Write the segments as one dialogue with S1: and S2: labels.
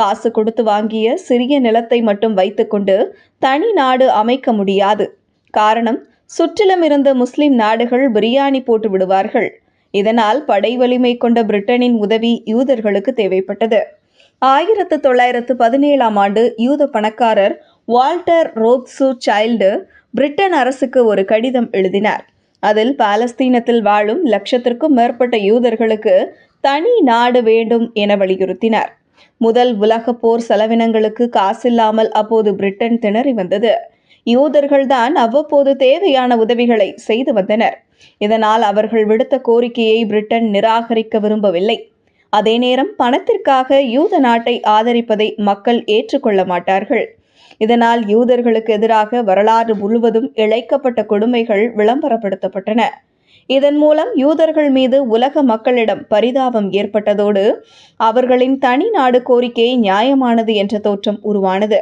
S1: காசு கொடுத்து வாங்கிய சிறிய நிலத்தை மட்டும் வைத்துக்கொண்டு தனி நாடு அமைக்க முடியாது. காரணம் சுற்றிலும் இருந்த முஸ்லிம் நாடுகள் பிரியாணி போட்டு விடுவார்கள். இதனால் படை வலிமை கொண்ட பிரிட்டனின் உதவி யூதர்களுக்கு தேவைப்பட்டது. ஆயிரத்து தொள்ளாயிரத்து பதினேழாம் ஆண்டு யூத பணக்காரர் வால்டர் ரோப்சு சைல்டு பிரிட்டன் அரசுக்கு ஒரு கடிதம் எழுதினார். அதில் பாலஸ்தீனத்தில் வாழும் லட்சத்திற்கும் மேற்பட்ட யூதர்களுக்கு தனி நாடு வேண்டும் என வலியுறுத்தினார். முதல் உலகப் போர் செலவினங்களுக்கு காசில்லாமல் அப்போது பிரிட்டன் திணறி வந்தது. யூதர்கள்தான் அவ்வப்போது தேவையான உதவிகளை செய்து வந்தனர். இதனால் அவர்கள் விடுத்த கோரிக்கையை பிரிட்டன் நிராகரிக்க விரும்பவில்லை. அதே நேரம் பணத்திற்காக யூத நாட்டை ஆதரிப்பதை மக்கள் ஏற்றுக்கொள்ள மாட்டார்கள். இதனால் யூதர்களுக்கு எதிராக வரலாறு முழுவதும் இழைக்கப்பட்ட கொடுமைகள் விளம்பரப்படுத்தப்பட்டன. இதன் மூலம் யூதர்கள் மீது உலக மக்களிடம் பரிதாபம் ஏற்பட்டதோடு அவர்களின் தனி நாடு கோரிக்கை நியாயமானது என்ற தோற்றம் உருவானது.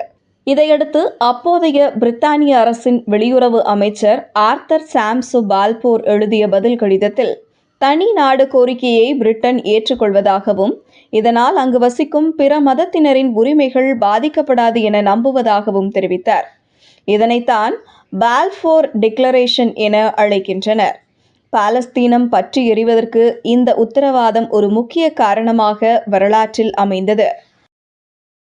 S1: இதையடுத்து அப்போதைய பிரித்தானிய அரசின் வெளியுறவு அமைச்சர் ஆர்த்தர் சாம்சு பால்போர் எழுதிய பதில் கடிதத்தில் தனி நாடு கோரிக்கையை பிரிட்டன் ஏற்றுக்கொள்வதாகவும் இதனால் அங்கு வசிக்கும் பிற மதத்தினரின் உரிமைகள் பாதிக்கப்படாது என நம்புவதாகவும் தெரிவித்தார். இதனைத்தான் பால்ஃபோர் டிக்ளரேஷன் என அழைக்கின்றனர். பாலஸ்தீனம் பற்றி எறிவதற்கு இந்த உத்தரவாதம் ஒரு முக்கிய காரணமாக வரலாற்றில் அமைந்தது.